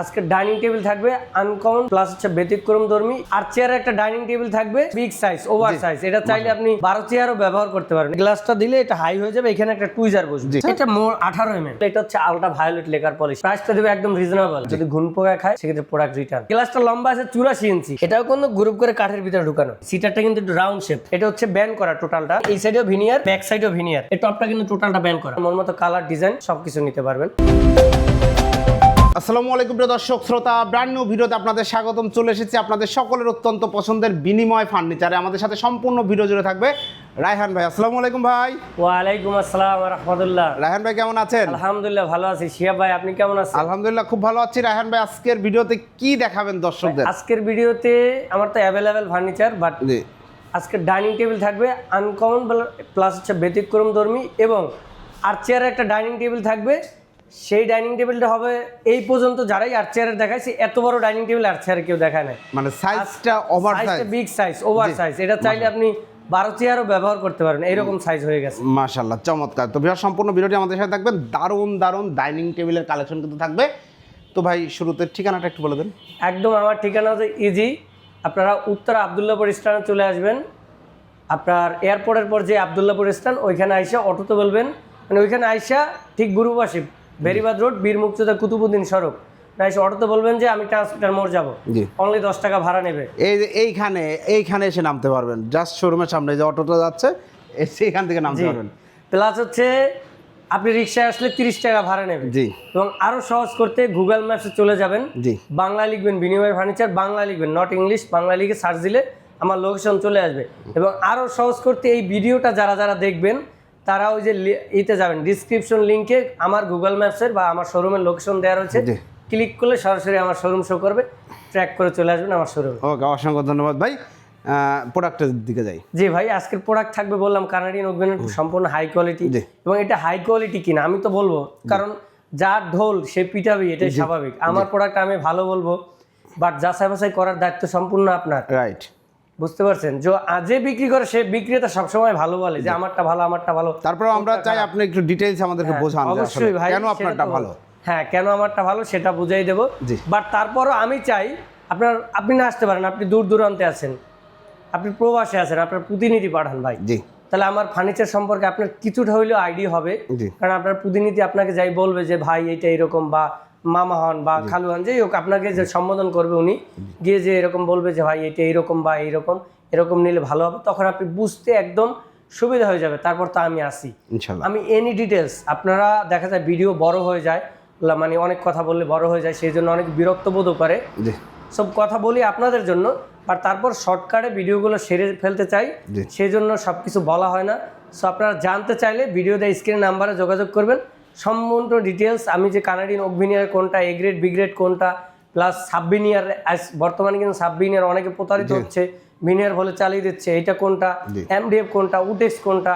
আজকে dining table থাকবে uncommon plus হচ্ছে ব্যতিক্রম ধর্মী আর চেয়ারে একটা ডাইনিং টেবিল থাকবে বিগ সাইজ ওভার সাইজ এটা চাইলে আপনি বারো চেয়ারও ব্যবহার করতে পারেন। গ্লাসটা দিলে এটা হাই হয়ে যাবে এখানে একটা টুইজার বসবে। এটা মোর আঠারো এম এটা হচ্ছে আলট্রা ভায়োলেট লেকার পলিশ প্রাইসটা দেবে একদম রিজনেবল যদি ঘুন পোকা খায় সেক্ষেত্রে প্রোডাক্ট রিটার্ন গ্লাসটা লম্বা আছে চুরাশি ইঞ্চি এটাও কিন্তু গ্রুপ করে কাঠের ভিতরে ঢুকানো। সিটারটা কিন্তু একটু রাউন্ড শেপ এটা হচ্ছে ব্যান করা টোটালটা এই সাইডেও ভিনিয়ার ব্যাক সাইডেও ভিনিয়ার এই টপটা কিন্তু টোটালটা ব্যান করা। মন মতো কালার ডিজাইন সবকিছু নিতে পারবেন। আসসালামু আলাইকুম প্রিয় দর্শক শ্রোতা ব্র্যান্ড নিউ ভিডিওতে আপনাদের স্বাগতম। চলে এসেছি আপনাদের সকলের অত্যন্ত পছন্দের বিনিময় ফার্নিচারে। আমাদের সাথে সম্পূর্ণ ভিডিও জুড়ে থাকবে রায়হান ভাই। আসসালামু আলাইকুম ভাই। ওয়ালাইকুম আসসালাম রহমতুল্লাহ। রায়হান ভাই কেমন আছেন? আলহামদুলিল্লাহ ভালো আছি। শিয়া ভাই আপনি কেমন আছেন? আলহামদুলিল্লাহ খুব ভালো আছি। রায়হান ভাই আজকের ভিডিওতে কি দেখাবেন দর্শকদের? আজকের ভিডিওতে আমার তো অ্যাভেলেবেল ফার্নিচার বাট জি। আজকে ডাইনিং টেবিল থাকবে আনকমন প্লাস হচ্ছে ব্যতিক্রম ধর্মী এবং আর চেয়ারে একটা ডাইনিং টেবিল থাকবে সেই ডাইনিং টেবিলটা হবে এই পর্যন্ত যারাই আর চেয়ারে দেখাইছে এত বড় ডাইনিং টেবিল আর চেয়ারে কেউ দেখায় নাই। মানে সাইজটা over size big size over size এটা চাইলে আপনি বারো চেয়ারও ব্যবহার করতে পারেন এইরকম সাইজ হয়ে গেছে। মাশাল্লাহ চমৎকার। তো বিহার সম্পূর্ণ ভিডিওটি আমাদের সাথে থাকবেন। দারুণ দারুণ ডাইনিং টেবিলের কালেকশন কিন্তু থাকবে। তো ভাই শুরুতে ঠিকানাটা একটু বলে দেন। একদম আমার ঠিকানা হচ্ছে ইজি আপনারা উত্তর আবদুল্লাপুর স্ট্যান্ডে চলে আসবেন। আপনার এয়ারপোর্টের পর যে আবদুল্লাপুর স্ট্যান্ড ওইখানে আইসা অটোতে বলবেন। মানে ওইখানে আইসা ঠিক গুরুবাসী বেরিবাদ রোড বীর মুক্তিযোদ্ধা কুতুবুদ্দিন সড়ক। না এসে অটোতে বলবেন যে আমি ট্রান্সমিটার মোড় যাব। অনলি দশ টাকা ভাড়া নেবে। এই এইখানে এইখানে এসে নামতে পারবেন। জাস্ট শোরুমের সামনে যে অটোটা যাচ্ছে এসে এখান থেকে নামতে পারবেন। প্লাস হচ্ছে আপনি রিক্সায় আসলে তিরিশ টাকা ভাড়া নেবে জি। এবং আরও সহজ করতে গুগল ম্যাপসে চলে যাবেন। জি। বাংলা লিখবেন বিনিময় ফার্নিচার বাংলা লিখবেন নট ইংলিশ বাংলা লিখে সার্চ দিলে আমার লোকেশন চলে আসবে। এবং আরও সহজ করতে এই ভিডিওটা যারা যারা দেখবেন তারা ওই যে ইতে যাবেন ডিসক্রিপশন লিঙ্কে আমার গুগল ম্যাপসের বা আমার শোরুমের লোকেশন দেওয়া রয়েছে। ক্লিক করলে সরাসরি আমার শোরুম শো করবে ট্র্যাক করে চলে আসবেন আমার শোরুমে ওকে অসংখ্য ধন্যবাদ ভাই। প্রোডাক্টের দিকে যাই। জি ভাই আজকের প্রোডাক্ট থাকবে বললাম কানাডিয়ান ওভেনের সম্পূর্ণ হাই কোয়ালিটি। এবং এটা হাই কোয়ালিটি কিনা আমি তো বলব। কারণ যার ঢোল সে পিটাবি এটাই স্বাভাবিক। আমার প্রোডাক্ট আমি ভালো বলব বাট যাচাই বাছাই করার দায়িত্ব সম্পূর্ণ আপনার। রাইট বুঝতে পারছেন? যে আ- যে বিক্রি করে সে বিক্রেতা সবসময় ভালো বলে যে আমারটা ভালো আমারটা ভালো। তারপরে আমরা চাই আপনি একটু ডিটেইলস আমাদেরকে বোঝান অবশ্যই ভাই কেন আপনারটা ভালো? হ্যাঁ কেন আমারটা ভালো সেটা বুঝাই দেবো। বাট তারপরও আমি চাই আপনার আপনি না আসতে পারেন আপনি দূর দূরান্তে আছেন। আপনি প্রবাসে আছেন আপনার প্রতিনিধি পাঠান ভাই। জি। তাহলে আমার ফার্নিচার সম্পর্কে আপনার কিছুটা হইলেও আইডিয়া হবে। কারণ আপনার প্রতিনিধি আপনাকে যাই বলবে যে ভাই এটা এরকম বা মামা হন বা খালু হন যেই হোক আপনাকে যে সম্বোধন করবে উনি গিয়ে যে এরকম বলবে যে ভাই এটা এইরকম বা এইরকম এরকম নিলে ভালো হবে তখন আপনি বুঝতে একদম সুবিধা হয়ে যাবে তারপর তো আমি আসি। আমি এনি ডিটেলস আপনারা দেখা যায় ভিডিও বড় হয়ে যায় মানে অনেক কথা বললে বড় হয়ে যায় সেই জন্য অনেক বিরক্ত বোধও করে। সব কথা বলি আপনাদের জন্য আর তারপর শর্টকাটে ভিডিওগুলো সেরে ফেলতে চাই সেই জন্য সব কিছু বলা হয় না। সো আপনারা জানতে চাইলে ভিডিওতে স্ক্রিন নাম্বারে যোগাযোগ করবেন। সম্পূর্ণ ডিটেলস আমি যে কানাডিয়ান ওকভিনিয়ার কোনটা এ গ্রেড বি গ্রেড কোনটা প্লাস সাবভিনিয়ার বর্তমানে কিন্তু সাবভিনিয়ার অনেকে প্রতারিত হচ্ছে ভিনিয়ার বলে চালিয়ে দিচ্ছে এটা কোনটা। এমডিএফ কোনটা উটেক্স কোনটা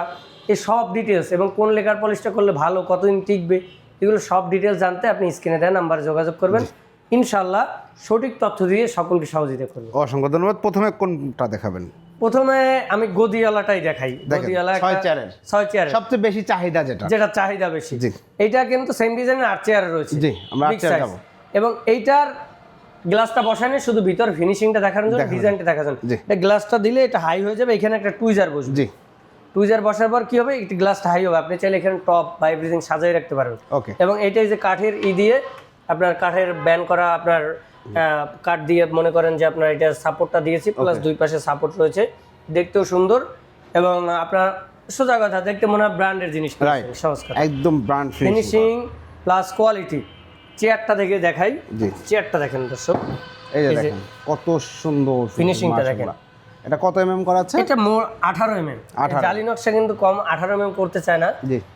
এই সব ডিটেলস এবং কোন লেখার পলিশটা করলে ভালো কতদিন টিকবে এগুলো সব ডিটেলস জানতে আপনি স্ক্রিনে দেন নাম্বারে যোগাযোগ করবেন। ইনশাল্লাহ সঠিক তথ্য দিয়ে সকলকে সহযোগিতা করব। অসংখ্য ধন্যবাদ। প্রথমে কোনটা দেখাবেন? প্রথমে আমি গদিওয়ালাটাই দেখাই। গদিওয়ালা ছয় একটা- চেয়ারের। ছয় চেয়ারের সবচেয়ে বেশি চাহিদা যেটা। যেটা চাহিদা বেশি। জি। এইটা কিন্তু সেম ডিজাইনের আট চেয়ারে রয়েছে। জি, আমরা আট Big চেয়ারে এবং এইটার গ্লাসটা বসানো শুধু ভিতর ফিনিশিংটা দেখানোর জন্য ডিজাইনটা দেখার জন্য। এটা গ্লাসটা দিলে এটা হাই হয়ে যাবে এখানে একটা টুইজার বসবে। জি। টুইজার বসার পর কি হবে? একটি গ্লাসটা হাই হবে। আপনি চাইলে এখানে টপ বা এভরিথিং সাজিয়ে রাখতে পারবেন। ওকে এবং এটাই যে কাঠের ই দিয়ে আপনার কাঠের ব্যান করা আপনার কাঠ দিয়ে মনে করেন যে আপনার এটা সাপোর্টটা দিয়েছি প্লাস দুই পাশে সাপোর্ট রয়েছে। দেখতেও সুন্দর এবং আপনার সোজা কথা দেখতে মনে হয় ব্র্যান্ডের জিনিস কথা একদম ব্র্যান্ড ফিনিশিং প্লাস কোয়ালিটি চেয়ারটা দেখে দেখাই। চেয়ারটা দেখেন দর্শক। এই যে দেখেন কত সুন্দর ফিনিশিংটা দেখেন। এটা কত এমএম করা আছে? এটা মোর আঠারো এমএম এম 18 জালি নকশা কিন্তু কম আঠারো এম এম করতে চায় না।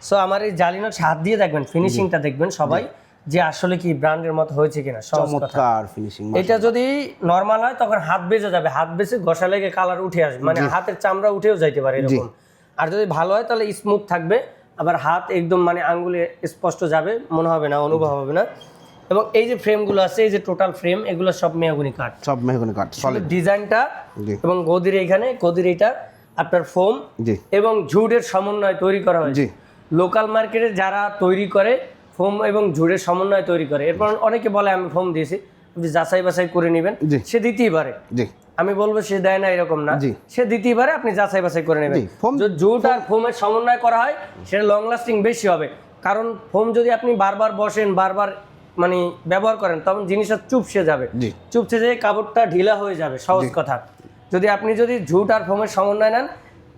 সো আমার এই জালি নকশা হাত দিয়ে দেখবেন ফিনিশিংটা দেখবেন সবাই। যে আসলে কি ব্র্যান্ডের মতো হয়েছে কিনা চমৎকার ফিনিশিং এটা যদি নর্মাল হয় তখন হাত বেজে যাবে। হাত বেজে ঘষা লেগে কালার উঠে আসবে। মানে হাতের চামড়া উঠেও যাইতে পারে এরকম। আর যদি ভালো হয় তাহলে স্মুথ থাকবে। আবার হাত একদম মানে আঙ্গুলে স্পষ্ট যাবে মনে হবে না অনুভব হবে না। এবং এই যে ফ্রেমগুলো আছে এই যে টোটাল ফ্রেম এগুলো সব মেহগুনি কাঠ। সব মেহগনি কাঠ সলিড ডিজাইনটা এবং গদির এখানে গদির এটা আপনার ফোম এবং ঝুটের সমন্বয় তৈরি করা হয়েছে। লোকাল মার্কেটে যারা তৈরি করে ফোম এবং ঝুড়ের সমন্বয় তৈরি করে। এরপর অনেকে বলে আমি ফোম দিয়েছি আপনি যাচাই বাছাই করে নেবেন। সে দিতেই পারে। আমি বলব সে দেয় না এরকম না। সে দিতেই পারে আপনি যাচাই বাছাই করে নেবেন। জুট আর ফোমের সমন্বয় করা হয় সেটা লং লাস্টিং বেশি হবে। কারণ ফোম যদি আপনি বারবার বসেন বারবার মানে ব্যবহার করেন তখন জিনিসটা চুপসে যাবে। চুপসে যেয়ে কাপড়টা ঢিলা হয়ে যাবে সহজ কথা। যদি আপনি যদি ঝুট আর ফোমের সমন্বয় নেন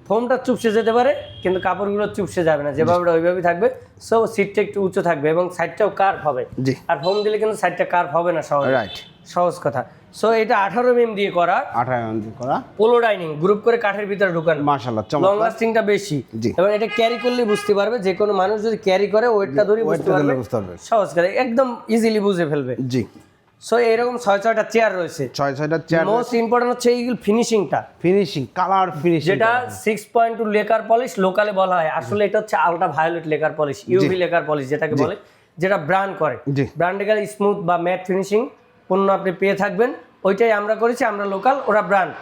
ফোমটা চুপসে যেতে পারে কিন্তু কাপড়গুলো চুপসে যাবে না। যেভাবে ওইভাবেই থাকবে। সো সিটটা একটু উঁচু থাকবে এবং সাইডটাও কার্ভ হবে। জি। আর ফোম দিলে কিন্তু সাইডটা কার্ভ হবে না সহজ। রাইট সহজ কথা। সো এটা আঠারো এম দিয়ে করা। আঠারো এমএম করা। পোলো ডাইনিং গ্রুপ করে কাঠের ভিতরে ঢুকানো। মাশাল্লাহ লং লাস্টিংটা বেশি। এবং এটা ক্যারি করলে বুঝতে পারবে যে কোনো মানুষ যদি ক্যারি করে ওয়েটটা ধরে বুঝতে পারবে। সহজ করে একদম ইজিলি বুঝে ফেলবে। জি। সো এরকম ছয় ছয়টা চেয়ার রয়েছে। ছয় ছয়টা চেয়ার মোস্ট ইম্পর্টেন্ট হচ্ছে এইগুলো ফিনিশিংটা ফিনিশিং কালার ফিনিশিং যেটা six point two lacquer polish লোকালে বলা হয়। আসলে এটা হচ্ছে ultra violet lacquer polish UV lacquer polish যেটাকে বলে যেটা ব্র্যান্ড করে। ব্র্যান্ডে গেলে স্মুথ বা ম্যাট ফিনিশিং পণ্য আপনি পেয়ে থাকবেন। ওইটাই আমরা করেছি আমরা লোকাল ওরা brand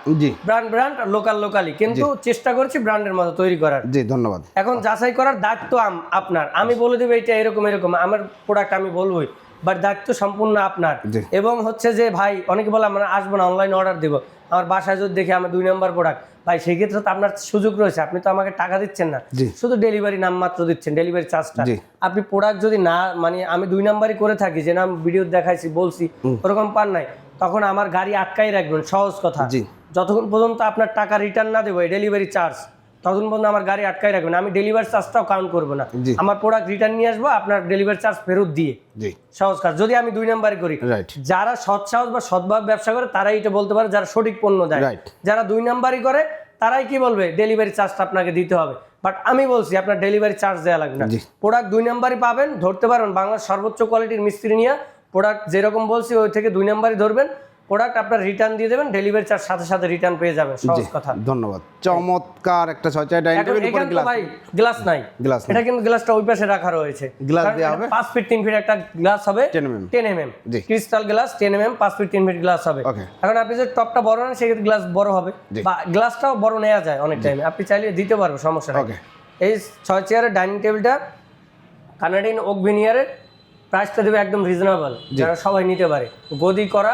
brand brand local locally কিন্তু চেষ্টা করছি ব্র্যান্ডের মতো তৈরি করার। জি ধন্যবাদ। এখন যাচাই করার দায়িত্ব আম- আপনার। আমি বলে দেবো এটা এরকম এরকম। আমার প্রোডাক্ট আমি বলবোই। বাট দায়িত্ব সম্পূর্ণ আপনার। এবং হচ্ছে যে ভাই অনেকে বলে আমরা আসব না অনলাইন অর্ডার দেবো। আমার বাসায় যদি দেখে আমার দুই নম্বর প্রোডাক্ট ভাই সেই ক্ষেত্রে তো আপনার সুযোগ রয়েছে। আপনি তো আমাকে টাকা দিচ্ছেন না। শুধু ডেলিভারি নাম মাত্র দিচ্ছেন ডেলিভারি চার্জটা আপনি প্রোডাক্ট যদি না মানে আমি দুই নাম্বারই করে থাকি যে নাম ভিডিও দেখাইছি বলছি ওরকম পান নাই। তখন আমার গাড়ি আটকাই রাখবেন সহজ কথা। যতক্ষণ পর্যন্ত আপনার টাকা রিটার্ন না দেবো ডেলিভারি চার্জ ততক্ষণ পর্যন্ত আমার গাড়ি আটকাই রাখবেন। আমি ডেলিভারি চার্জটাও কাউন্ট করব না। আমার প্রোডাক্ট রিটার্ন নিয়ে আসব আপনার ডেলিভারি চার্জ ফেরত দিয়ে। সহজ কাজ। যদি আমি দুই নাম্বারই করি যারা সৎ সাহস বা সৎভাবে ব্যবসা করে তারাই এটা বলতে পারে যারা সঠিক পণ্য দেয়। যারা দুই নাম্বারই করে তারাই কি বলবে ডেলিভারি চার্জটা আপনাকে দিতে হবে। বাট আমি বলছি আপনার ডেলিভারি চার্জ দেওয়া লাগবে না। প্রোডাক্ট দুই নাম্বারই পাবেন ধরতে পারবেন বাংলার সর্বোচ্চ কোয়ালিটির মিস্ত্রি নিয়ে প্রোডাক্ট যেরকম বলছি ওই থেকে দুই নাম্বারই ধরবেন। প্রোডাক্ট আপনার রিটার্ন দিয়ে দেবেন ডেলিভারি চার্জ সাথে সাথে রিটার্ন পেয়ে যাবেন সহজ কথা। ধন্যবাদ। চমৎকার একটা ছয় ছয় ডাইনিং টেবিল উপরে গ্লাস ভাই গ্লাস নাই। গ্লাস এটা কিন্তু গ্লাসটা ওই পাশে রাখা রয়েছে। গ্লাস দেয়া হবে? পাঁচ ফিট তিন ফিট একটা গ্লাস হবে। 10 mm টেন এম এম জি। Crystal glass ten M M পাঁচ ফিট তিন ফিট গ্লাস হবে. এখন আপনি যদি টপটা বড় নেন সেক্ষেত্রে গ্লাস বড় হবে। বা গ্লাসটাও বড় নেওয়া যায় অনেক টাইমে আপনি চাইলে দিতে পারবেন সমস্যা নেই. এই ছয় চেয়ারের ডাইনিং টেবিলটা কানাডিয়ান ওক ভিনিয়ারের প্রাইসটা দেবে একদম রিজনেবল যারা সবাই নিতে পারে। গদি করা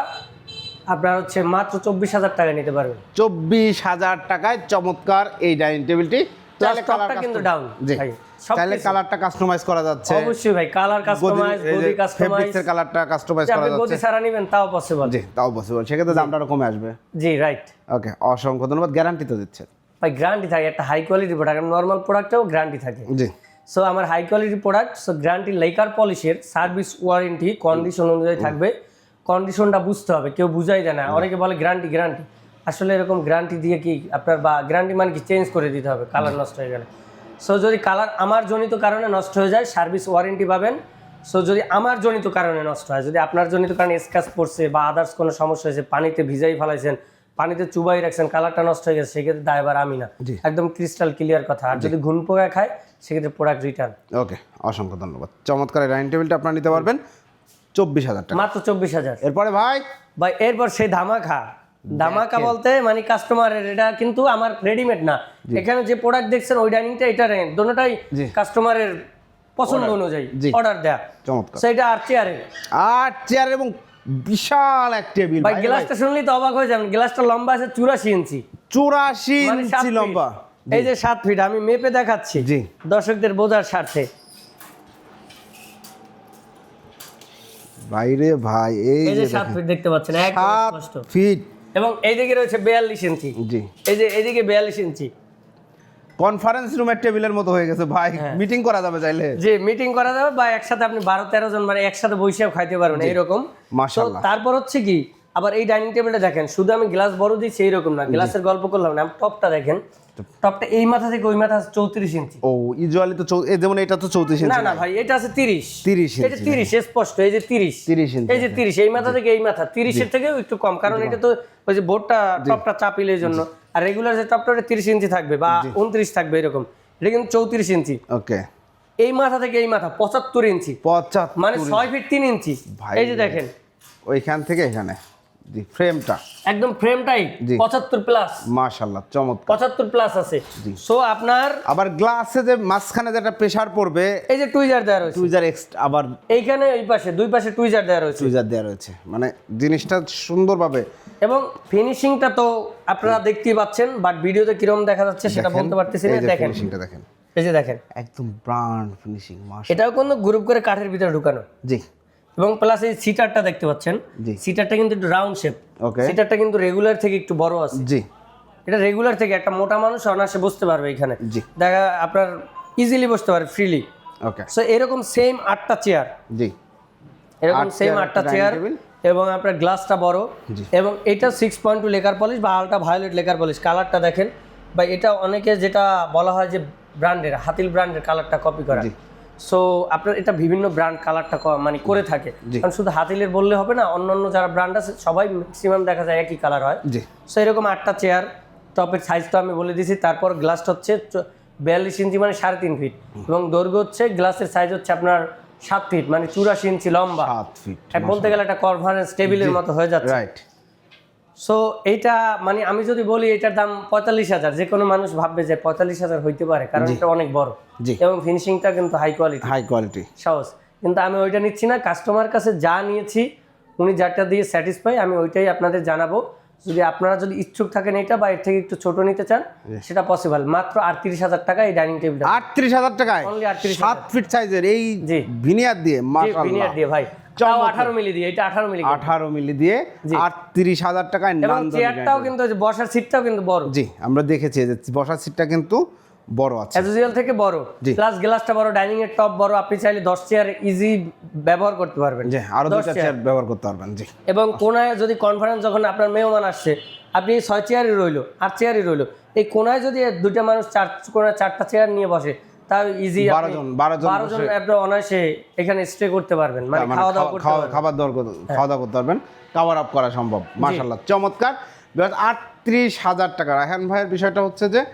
আপনার হচ্ছে মাত্র চব্বিশ হাজার টাকা নিতে পারবেন। চব্বিশ হাজার টাকায় চমৎকার এই ডাইনিং টেবিলটি। কালার কিন্তু ডাউন ভাই। সব কালারটা কাস্টমাইজ করা যাচ্ছে। অবশ্যই ভাই কালার কাস্টমাইজ গদি কাস্টমাইজ ফেব্রিক্সের কালারটা কাস্টমাইজ করা আপনি গদি যাচ্ছে নেবেন তাও পসিবল জি তাও পসিবল সেক্ষেত্রে দামটা কমে আসবে। জি রাইট ওকে অসংখ্য ধন্যবাদ। গ্যারান্টি তো দিচ্ছে। ভাই গ্যারান্টি থাকে একটা হাই কোয়ালিটি প্রোডাক্ট নর্মাল প্রোডাক্টেও গ্যারান্টি থাকে। জি। সো আমার high quality product so guarantee পলিশের service warranty condition অনুযায়ী থাকবে। কন্ডিশনটা বুঝতে হবে কেউ বুঝাই দেয় না। অনেকে বলে গ্যারান্টি গ্যারান্টি আসলে এরকম গ্যারান্টি দিয়ে কি আপনার বা গ্যারান্টি মানে কি চেঞ্জ করে দিতে হবে কালার নষ্ট হয়ে গেলে। সো যদি কালার আমার জনিত কারণে নষ্ট হয়ে যায় সার্ভিস ওয়ারেন্টি পাবেন। সো যদি আমার জনিত কারণে নষ্ট হয় যদি আপনার জনিত কারণে স্ক্যাচ পড়ছে বা আদার্স কোনো সমস্যা হয়েছে পানিতে ভিজাই ফেলাইছেন পানিতে চুবাই রাখছেন কালারটা নষ্ট হয়ে গেছে সেক্ষেত্রে দায়বার আমি না। একদম ক্রিস্টাল ক্লিয়ার কথা। আর যদি ঘুন পোকা খায় সেক্ষেত্রে প্রোডাক্ট রিটার্ন ওকে অসংখ্য ধন্যবাদ। চমৎকার এই ডাইনিং টেবিলটা আপনারা নিতে পারবেন। চব্বিশ হাজার টাকা। মাত্র চব্বিশ হাজার। এরপরে ভাই? ভাই এরপর সেই ধামাকা। ধামাকা বলতে মানে কাস্টমারের এটা কিন্তু আমার রেডিমেড না। এখানে যে প্রোডাক্ট দেখছেন ওই ডাইনিংটা এটা দোনোটাই কাস্টমারের পছন্দ অনুযায়ী অর্ডার দেয়া। চমৎকার। সেটা আর চেয়ারে আর চেয়ার এবং বিশাল এক টেবিল ভাই গ্লাসটা শুনলেই তো অবাক হয়ে যাবেন। গ্লাসটা লম্বা আছে চুরাশি ইঞ্চি। চুরাশি মানে ইঞ্চি লম্বা। এই যে সাত ফিট আমি মেপে দেখাচ্ছি। জি। দর্শকদের বোঝার স্বার্থে। বাইরে ভাই এই যে সাত ফিট দেখতে পাচ্ছেন একদম স্পষ্ট। ফিট এবং এইদিকে রয়েছে বিয়াল্লিশ ইঞ্চি। জি। এই যে এইদিকে বিয়াল্লিশ ইঞ্চি। কনফারেন্স রুমের টেবিলের মতো হয়ে গেছে ভাই। হ্যাঁ। মিটিং করা যাবে চাইলে। জি মিটিং করা যাবে বা একসাথে আপনি বারো তেরো জন মানে একসাথে বসেও খাইতে পারবেন এইরকম। তারপর হচ্ছে কি আবার এই ডাইনিং টেবিলটা দেখেন শুধু আমি গ্লাস বড় দিচ্ছি এইরকম না। গ্লাসের গল্প করলাম না টপটা দেখেন টপটা এই মাথা থেকে ওই মাথা চৌত্রিশ ইঞ্চি। ও ইউজুয়ালি তো এই যেমন এটা তো চৌত্রিশ না ইঞ্চি না ভাই এটা আছে তিরিশ। 30 এটা তিরিশ স্পষ্ট এই যে তিরিশ। 30 ইঞ্চি, এই যে তিরিশ এই মাথা থেকে এই মাথা। তিরিশের থেকেও একটু কম কারণ এটা তো ওই যে বোর্ডটা টপটা চাপিলে জন্য। আর রেগুলার যে টপটা ওটা তিরিশ ইঞ্চি থাকবে বা উনত্রিশ থাকবে এরকম। এটা কিন্তু চৌত্রিশ ইঞ্চি। ওকে। এই মাথা থেকে এই মাথা পঁচাত্তর ইঞ্চি। পঁচাত্তর মানে ছয় ফিট তিন ইঞ্চি। ভাই এই যে দেখেন। ওইখান থেকে এখানে। জি ফ্রেমটা একদম ফ্রেমটাই জি। পঁচাত্তর প্লাস মাশাল্লাহ চমৎকার। পঁচাত্তর প্লাস আছে। সো আপনার আবার গ্লাসে যে মাঝখানে যেটা প্রেসার পড়বে এই যে টুইজার দেওয়া রয়েছে। টুইজার এক্সট্রা আবার এইখানে এই পাশে দুই পাশে টুইজার দেওয়া রয়েছে। টুইজার দেওয়া রয়েছে। মানে জিনিসটা সুন্দরভাবে এবং ফিনিশিংটা তো আপনারা দেখতেই পাচ্ছেন বাট ভিডিওতে কীরকম দেখা যাচ্ছে সেটা বলতে পারতেছি না। দেখেন। ফিনিশিংটা দেখেন। এই যে দেখেন। একদম ব্রান্ড ফিনিশিং মাস এটাও কিন্তু গ্রুপ করে কাঠের ভিতরে ঢুকানো। জি। এবং প্লাস এই সিটারটা দেখতে পাচ্ছেন। সিটারটা কিন্তু একটু রাউন্ড শেপ ওকে সিটারটা কিন্তু রেগুলার থেকে একটু বড় আছে। জি। এটা রেগুলার থেকে একটা মোটা মানুষ অনায়াসে বসতে পারবে এখানে। জি। দেখা আপনার ইজিলি বসতে পারে ফ্রিলি ওকে সো এরকম সেম আটটা চেয়ার জি। এরকম সেম আটটা চেয়ার এবং আপনার গ্লাসটা বড়। এবং এটা six point two lacquer polish বা আলট্রা ভায়োলেট লেকার পলিশ কালারটা দেখেন। বা এটা অনেকে যেটা বলা হয় যে ব্র্যান্ডের হাতিল ব্র্যান্ডের কালারটা কপি করা। সো আপনার এটা বিভিন্ন ব্র্যান্ড কালারটা মানে করে থাকে। কারণ শুধু হাতিলের বললে হবে না অন্যান্য যারা ব্র্যান্ড আছে সবাই ম্যাক্সিমাম দেখা যায় একই কালার হয়। জি। সো এরকম আটটা চেয়ার টপের সাইজ তো আমি বলে দিয়েছি তারপর গ্লাসটা হচ্ছে বিয়াল্লিশ ইঞ্চি মানে সাড়ে তিন ফিট এবং দৈর্ঘ্য হচ্ছে গ্লাসের সাইজ হচ্ছে আপনার সাত ফিট মানে চুরাশি ইঞ্চি লম্বা। বলতে গেলে একটা কনফারেন্স টেবিলের মতো হয়ে যাচ্ছে। রাইট সো এইটা মানে আমি যদি বলি এটার দাম পঁয়তাল্লিশ হাজার যে কোনো মানুষ ভাববে যে পঁয়তাল্লিশ হাজার হইতে পারে কারণ এটা অনেক বড়। এবং ফিনিশিংটা কিন্তু হাই কোয়ালিটি হাই কোয়ালিটি সহজ। কিন্তু আমি ওইটা নিচ্ছি না কাস্টমার কাছে যা নিয়েছি উনি যারটা দিয়ে স্যাটিসফাই আমি ওইটাই আপনাদের জানাব। যদি আপনারা যদি ইচ্ছুক থাকেন এটা বা এর থেকে একটু ছোট নিতে চান সেটা পসিবল মাত্র আটত্রিশ হাজার টাকা এই ডাইনিং টেবিল আটত্রিশ হাজার টাকায়? Only 38,000 সাত ফিট সাইজের এই। ভিনিয়ার দিয়ে ভিনিয়ার দিয়ে ভাই। তাও মিলি দিয়ে এটা মিলি আঠারো মিলি দিয়ে টাকায় এবং চেয়ারটাও কিন্তু বসার সিটটাও কিন্তু বড়। জি আমরা দেখেছি যে বসার সিটটা কিন্তু বড় আছে। অ্যাজুয়াল থেকে বড়। প্লাস গ্লাসটা বড় ডাইনিং এর টপ বড় আপনি চাইলে দশ চেয়ার ইজি ব্যবহার করতে পারবেন। জি আরও 10 চেয়ার। ব্যবহার করতে পারবেন জি। এবং কোনায় যদি কনফারেন্স যখন আপনার মেহমান আসছে আপনি ছয় চেয়ারই রইল আট চেয়ারই রইল এই কোনায় যদি দুইটা মানুষ চার কোনায় চারটা চেয়ার নিয়ে বসে তাও ইজি বারো জন বারো জন বারো জন আপনি অনায়াসে এখানে স্টে করতে পারবেন। মানে মানে খাওয়া দাওয়া করতে পারবেন। খাবার করতে- খাওয়া দাওয়া করতে পারবেন। কাভার আপ করা সম্ভব। মাশাল্লাহ চমৎকার। আটত্রিশ হাজার টাকা। রায়হান ভাইয়ের বিষয়টা হচ্ছে যে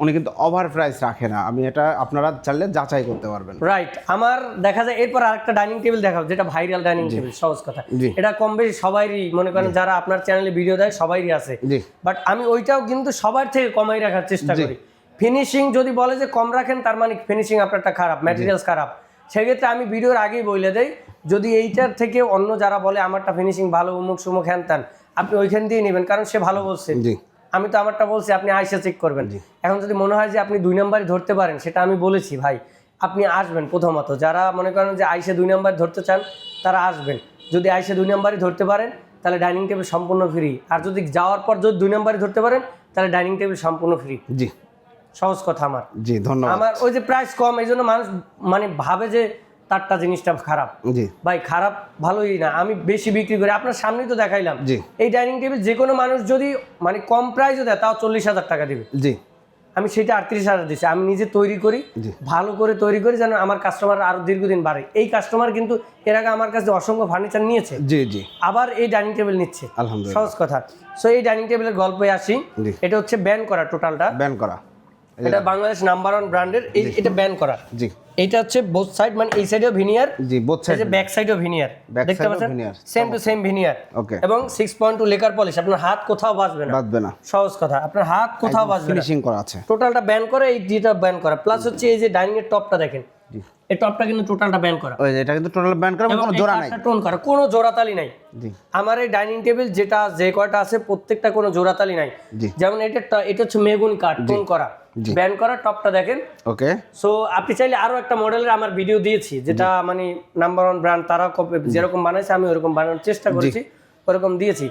উনি কিন্তু ওভার প্রাইস রাখে না। আমি এটা আপনারা চাইলে যাচাই করতে পারবেন। রাইট আমার দেখা যায় এরপর আরেকটা ডাইনিং টেবিল দেখাবো যেটা ভাইরাল ডাইনিং টেবিল সহজ কথা। এটা কম বেশি সবাইরই মনে করেন যারা আপনার চ্যানেলে ভিডিও দেয় সবাইরই আছে। বাট আমি ওইটাও কিন্তু সবার থেকে কমাই রাখার চেষ্টা করি। ফিনিশিং যদি বলে যে কম রাখেন তার মানে ফিনিশিং আপনারটা খারাপ ম্যাটেরিয়ালস খারাপ। সেক্ষেত্রে আমি ভিডিওর আগেই বলে দেই যদি এইটার থেকে অন্য যারা বলে আমারটা ফিনিশিং ভালো উমুক সুমুক হ্যান ত্যান আপনি ওইখান দিয়ে নেবেন কারণ সে ভালো বলছে। জি। আমি তো আমারটা বলছি আপনি আইসা চেক করবেন। এখন যদি মনে হয় যে আপনি দুই নাম্বারই ধরতে পারেন সেটা আমি বলেছি ভাই আপনি আসবেন প্রথমত। যারা মনে করেন যে আইসে দুই নাম্বার ধরতে চান তারা আসবেন। যদি আইসে দুই নাম্বারই ধরতে পারেন তাহলে ডাইনিং টেবিল সম্পূর্ণ ফ্রি আর যদি যাওয়ার পর যদি দুই নাম্বারই ধরতে পারেন তাহলে ডাইনিং টেবিল সম্পূর্ণ ফ্রি জি। সহজ কথা আমার। জি ধন্যবাদ। আমার ওই যে প্রাইস কম এই জন্য মানুষ মানে ভাবে যে তারটা জিনিসটা খারাপ। জি। ভাই খারাপ ভালোই না আমি বেশি বিক্রি করি। আপনার সামনেই তো দেখাইলাম। জি। এই ডাইনিং টেবিল যে কোনো মানুষ যদি মানে কম প্রাইসও দেয় তাও চল্লিশ হাজার টাকা দিবে। জি। আমি সেটা আটত্রিশ হাজার দিচ্ছি আমি নিজে তৈরি করি। ভালো করে তৈরি করি যেন আমার কাস্টমার আরও দীর্ঘদিন বাড়ে। এই কাস্টমার কিন্তু এর আগে আমার কাছে অসংখ্য ফার্নিচার নিয়েছে। জি জি। আবার এই ডাইনিং টেবিল নিচ্ছে। আলহামদুলিল্লাহ। সহজ কথা। সো এই ডাইনিং টেবিলের গল্পে আসি। এটা হচ্ছে ব্যান করা টোটালটা ব্যান করা। এটা বাংলাদেশ নাম্বার ওয়ান ব্র্যান্ডের এটা ব্যান করা। জি। এটা হচ্ছে বোথ সাইড মানে এই সাইডেও ভিনিয়ার জি বোথ সাইড ব্যাক সাইডও ভিনিয়ার দেখতে পাচ্ছেন? Same to same veneer okay এবং six point two lacquer polish আপনার হাত কোথাও বাজবে না। বাজবে না। সহজ কথা আপনার হাত কোথাও বাজবে না। ফিনিশিং করা আছে। টোটালটা ব্যান করে এই দুইটা ব্যান করা। প্লাস হচ্ছে এই যে ডাইনিং এর টপটা দেখেন। এই টপটা কিন্তু টোটালটা ব্যান করা। ওই এটা কিন্তু টোটাল ব্যান করা কোনো জোড়া নাই। টোন করা কোনো জোড়াতালি নাই। আমার এই ডাইনিং টেবিল যেটা যে কয়টা আছে প্রত্যেকটা কোনো জোড়াতালি নাই। যেমন এটা এটা হচ্ছে মেগুন কাঠ টোন করা। ব্যান করা টপটা দেখেন। ওকে সো আপনি চাইলে আরও একটা মডেলের আমার ভিডিও দিয়েছি যেটা মানে নাম্বার ওয়ান ব্র্যান্ড তারা যেরকম বানাইছে আমি ওরকম বানানোর চেষ্টা করেছি ওরকম দিয়েছি।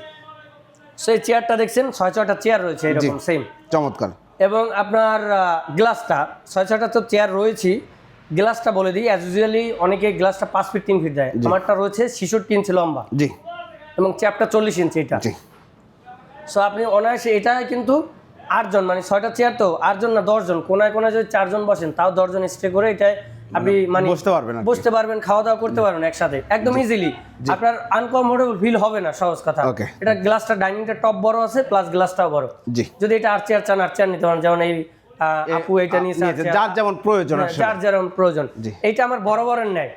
সো এই চেয়ারটা দেখছেন ছয় ছয়টা চেয়ার রয়েছে এরকম সেম চমৎকার। এবং আপনার গ্লাসটা ছয় ছয়টা তো চেয়ার রয়েছে গ্লাসটা বলে দিই অ্যাজ ইউজুয়ালি অনেকে গ্লাসটা পাঁচ ফিট তিন ফিট দেয়। আমারটা রয়েছে ছিষট্টি ইঞ্চি লম্বা। জি। এবং চ্যাপটা চল্লিশ ইঞ্চি এটা। জি। সো আপনি অনায়াসে এটা কিন্তু আটজন মানে ছয়টা চেয়ার তো আটজন না দশজন কোনায় কোনায় যদি চারজন বসেন তাও দশজন স্টে করে এটা আপনি মানে বসতে পারবেন বসতে পারবেন খাওয়া দাওয়া করতে পারবেন একসাথে। একদম ইজিলি আপনার আনকমফোর্টেবল ফিল হবে না সহজ কথা. এটা গ্লাসটা ডাইনিংটা টপ বড় আছে প্লাস গ্লাসটাও বড়। জি। যদি এটা আর চেয়ার চান আর চেয়ার নিতে পারেন যেমন এই আপু এটা নিয়েছে, চেয়ার- যার যেমন প্রয়োজন। যার যেরকম প্রয়োজন। জি। এইটা আমার বড় বড়ের নেয়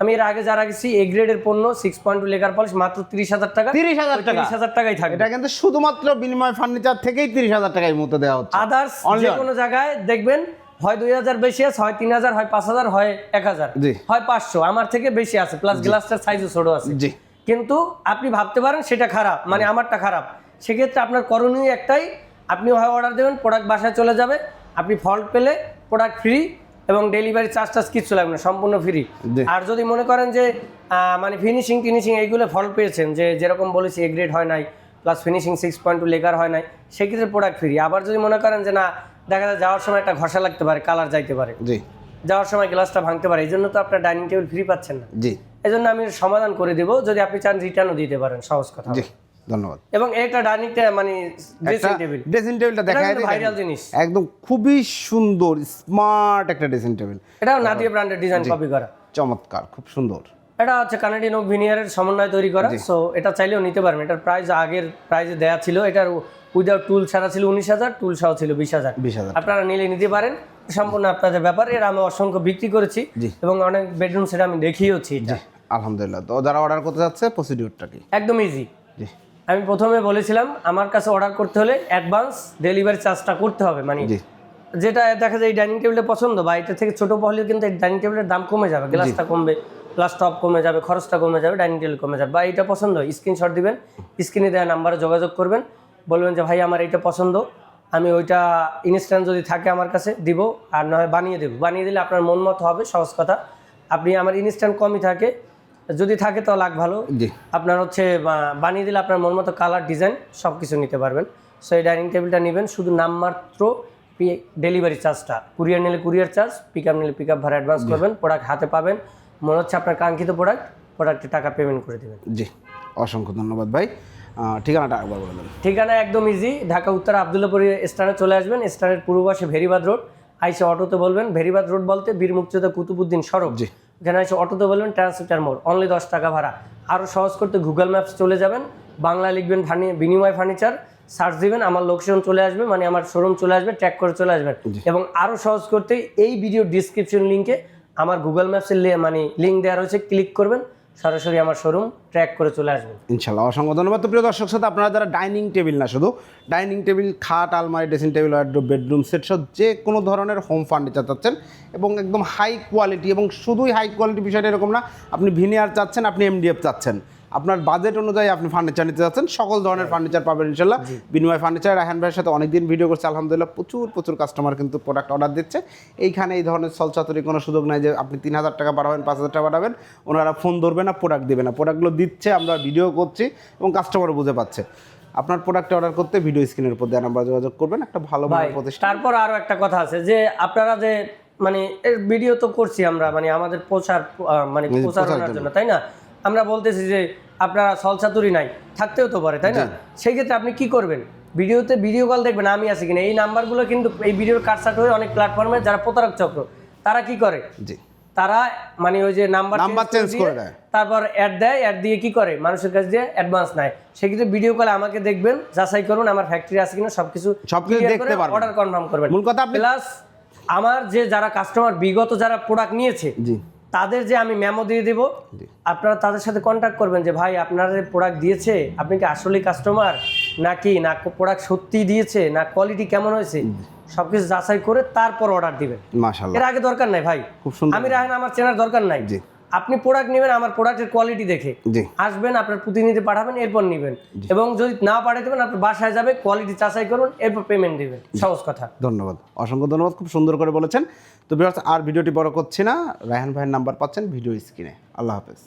আমি এর আগে যারা গেছি এ গ্রেডের পণ্য six point two lacquer polish মাত্র তিরিশ হাজার টাকা। 30,000 টাকা? তিরিশ হাজার টাকাই থাকবে। এটা কিন্তু শুধুমাত্র বিনিময় ফার্নিচার থেকেই তিরিশ হাজার টাকা এই মুহূর্তে দেওয়া হচ্ছে। আদার্স যে কোনো জায়গায় দেখবেন হয় দুই হাজার বেশি আছে হয় তিন হাজার হয় পাঁচ হাজার হয় এক হাজার। হয় পাঁচশো। আমার থেকে বেশি আছে প্লাস গ্লাসটার সাইজও ছোট আছে। জি। কিন্তু আপনি ভাবতে পারেন সেটা খারাপ মানে আমারটা খারাপ। সেক্ষেত্রে আপনার করণীয় একটাই আপনি হয় অর্ডার দেবেন প্রোডাক্ট বাসায় চলে যাবে আপনি ফল্ট পেলে প্রোডাক্ট ফ্রি এবং ডেলিভারি চার্জ টার্জ কিচ্ছু লাগবে না সম্পূর্ণ ফ্রি আর যদি মনে করেন যে মানে ফিনিশিং টিনিশিং এইগুলো ফল্ট পেয়েছেন যে যেরকম বলেছি এ গ্রেড হয় নাই plus finishing six point two lacquer হয় নাই সেক্ষেত্রে প্রোডাক্ট ফ্রি আবার যদি মনে করেন যে না দেখা যায় যাওয়ার সময় একটা ঘষা লাগতে পারে কালার যাইতে পারে। জি। যাওয়ার সময় গ্লাসটা ভাঙতে পারে এই জন্য তো আপনার ডাইনিং টেবিল ফ্রি পাচ্ছেন না। জি। এই জন্য আমি সমাধান করে দেবো যদি আপনি চান রিটার্নও দিতে পারেন সহজ কথা। জি। ধন্যবাদ। এবং এটা ডাইনিং মানে ড্রেসিং টেবিল ড্রেসিং টেবিলটা দেখা কিন্তু ভাইরাল জিনিস। একদম খুবই সুন্দর স্মার্ট একটা ড্রেসিং টেবিল এটাও নাদিয়া ব্র্যান্ডের ডিজাইন কপি করা। চমৎকার খুব সুন্দর। এটা হচ্ছে কানাডিয়ান ওক ভিনিয়ারের সমন্বয় তৈরি করা। সো এটা চাইলেও নিতে পারবেন। এটার প্রাইস আগের প্রাইসে দেয়া ছিল। এটার উইদাউট টুল ছাড়া ছিল উনিশ হাজার টুল সহ ছিল বিশ হাজার। বিশ হাজার আপনারা নিলে নিতে পারেন। সম্পূর্ণ আপনাদের ব্যাপার। এর আমি অসংখ্য বিক্রি করেছি। এবং অনেক বেডরুম সেটা আমি দেখিয়েছি এটা। আলহামদুলিল্লাহ। তো যারা অর্ডার করতে যাচ্ছে প্রসিডিউরটা কি? একদম ইজি জি। আমি প্রথমে বলেছিলাম আমার কাছে অর্ডার করতে হলে অ্যাডভান্স ডেলিভারি চার্জটা করতে হবে মানে যেটা দেখা যায় এই ডাইনিং টেবিলটা পছন্দ বা এটা থেকে ছোটো হলেও কিন্তু এই ডাইনিং টেবিলের দাম কমে যাবে গ্লাসটা কমবে প্লাস টপ কমে যাবে খরচটা কমে যাবে ডাইনিং টেবিল কমে যাবে বা এটা পছন্দ স্ক্রিনশট দিবেন স্ক্রিনে দেওয়া নাম্বারে যোগাযোগ করবেন বলবেন যে ভাই আমার এইটা পছন্দ আমি ওইটা ইনস্ট্যান্ট যদি থাকে আমার কাছে দিব আর নয় বানিয়ে দেবো। বানিয়ে দিলে আপনার মন মতো হবে সহজ কথা। আপনি আমার ইনস্ট্যান্ট কমই থাকে যদি থাকে তো লাখ ভালো। জি। আপনার হচ্ছে বানিয়ে দিলে আপনার মন মতো কালার ডিজাইন সব কিছু নিতে পারবেন। সো এই ডাইনিং টেবিলটা নেবেন শুধু নামমাত্র ডেলিভারি চার্জটা কুরিয়ার নিলে কুরিয়ার চার্জ পিক আপ নিলে পিক আপ ভাড়া অ্যাডভান্স করবেন প্রোডাক্ট হাতে পাবেন। মনে হচ্ছে আপনার কাঙ্ক্ষিত প্রোডাক্ট প্রোডাক্টে টাকা পেমেন্ট করে দেবেন। জি অসংখ্য ধন্যবাদ ভাই। ঠিকানাটা একবার বলে দেন ঠিকানা একদম ইজি ঢাকা উত্তর আবদুল্লাপুর স্ট্যান্ডে চলে আসবেন। স্ট্যান্ডের পূর্ব পাশে ভেরিবাদ রোড আইসে অটোতে বলবেন। ভেরিবাদ রোড বলতে বীর মুক্তিযোদ্ধা কুতুবুদ্দিন সড়ক। জি। এখানে এসে অটোতে বলবেন ট্রান্সমিটার মোড় অনলি দশ টাকা ভাড়া। আরও সহজ করতে গুগল ম্যাপস চলে যাবেন বাংলা লিখবেন ফার্নি বিনিময় ফার্নিচার সার্চ দিবেন আমার লোকেশন চলে আসবে মানে আমার শোরুম চলে আসবে ট্র্যাক করে চলে আসবেন। এবং আরও সহজ করতে এই ভিডিও ডিসক্রিপশন লিঙ্কে আমার গুগল ম্যাপসের মানে লিঙ্ক দেওয়া রয়েছে ক্লিক করবেন। সরাসরি আমার শোরুম ট্র্যাক করে চলে আসবেন ইনশাল্লাহ, অসংখ্য ধন্যবাদ। তো প্রিয় দর্শক, সাথে আপনারা যারা ডাইনিং টেবিল না, শুধু ডাইনিং টেবিল খাট, আলমারি dressing table wardrobe bedroom set সব যে কোনো ধরনের হোম ফার্নিচার চাচ্ছেন এবং একদম হাই কোয়ালিটি এবং শুধুই হাই কোয়ালিটি বিষয়টা এরকম না, আপনি ভিনিয়ার চাচ্ছেন, আপনি এমডিএফ চাচ্ছেন। আপনার বাজেট অনুযায়ী আপনি ফার্নিচার নিতে যাচ্ছেন সকল ধরনের ফার্নিচার পাবেন ইনশাল্লাহ। বিনিময় ফার্নিচার রাহান ভাইয়ের সাথে অনেকদিন ভিডিও করছে আলহামদুলিল্লাহ প্রচুর প্রচুর কাস্টমার কিন্তু প্রোডাক্ট অর্ডার দিচ্ছে। এইখানে এই ধরনের সলচাতুরি কোনো সুযোগ নাই যে আপনি তিন হাজার টাকা বাড়াবেন পাঁচ হাজার টাকা বাড়াবেন ওনারা ফোন ধরবে না প্রোডাক্ট দেবে না। প্রোডাক্টগুলো দিচ্ছে আমরা ভিডিও করছি এবং কাস্টমারও বুঝে পাচ্ছে। আপনার প্রোডাক্ট অর্ডার করতে ভিডিও স্ক্রিনের উপর দেওয়া নাম্বার যোগাযোগ করবেন একটা ভালো ভাই প্রতিষ্ঠান। তারপর আরও একটা কথা আছে যে আপনারা যে মানে এর ভিডিও তো করছি আমরা মানে আমাদের প্রচার মানে প্রচারণার জন্য। তাই না? আমরা বলতেছি যে আপনারা সলসাতুরি নাই থাকতেও তো পারে তাই না? সেই ক্ষেত্রে আপনি কি করবেন? ভিডিওতে ভিডিও কল দেখবেন আমি আছি কিনা এই নাম্বারগুলো কিন্তু এই ভিডিওর কাটসাট হয়ে অনেক প্ল্যাটফর্মে যারা প্রতারক চক্র তারা কি করে? তারা মানে ওই যে নাম্বার Number change করে দেয়। তারপর অ্যাড দেয় অ্যাড দিয়ে কি করে? মানুষের কাছে দিয়ে অ্যাডভান্স নেয় সেক্ষেত্রে ভিডিও কলে আমাকে দেখবেন যাচাই করুন আমার ফ্যাক্টরি আছে কিনা সবকিছু সবকিছু দেখতে পারবেন। অর্ডার কনফার্ম করবেন। মূল কথা প্লাস আমার যে যারা কাস্টমার বিগত যারা প্রোডাক্ট নিয়েছে জি। তাদের যে আমি মেমো দিয়ে দিব আপনারা তাদের সাথে কন্ট্যাক্ট করবেন যে ভাই আপনার প্রোডাক্ট দিয়েছে আপনি কি আসলেই কাস্টমার নাকি না প্রোডাক্ট সত্যি দিয়েছে? না কোয়ালিটি কেমন হয়েছে? সবকিছু যাচাই করে তারপর অর্ডার দিবেন। এর আগে দরকার নাই ভাই। খুব সুন্দর। আমি রাহেন আমার চেনার দরকার নাই। আপনি প্রোডাক্ট নেবেন আমার প্রোডাক্টের কোয়ালিটি দেখে। আসবেন আপনার প্রতিনিধি পাঠাবেন এরপর নেবেন। এবং যদি না পাঠাতে পারেন আপনার বাসায় যাবে কোয়ালিটি যাচাই করুন এরপর পেমেন্ট দেবেন। সহজ কথা। ধন্যবাদ। অসংখ্য ধন্যবাদ খুব সুন্দর করে বলেছেন। তো বিরাট আর ভিডিওটি বড় করছি না। রায়হান ভাইয়ের নাম্বার পাচ্ছেন ভিডিও স্ক্রিনে আল্লাহ হাফেজ।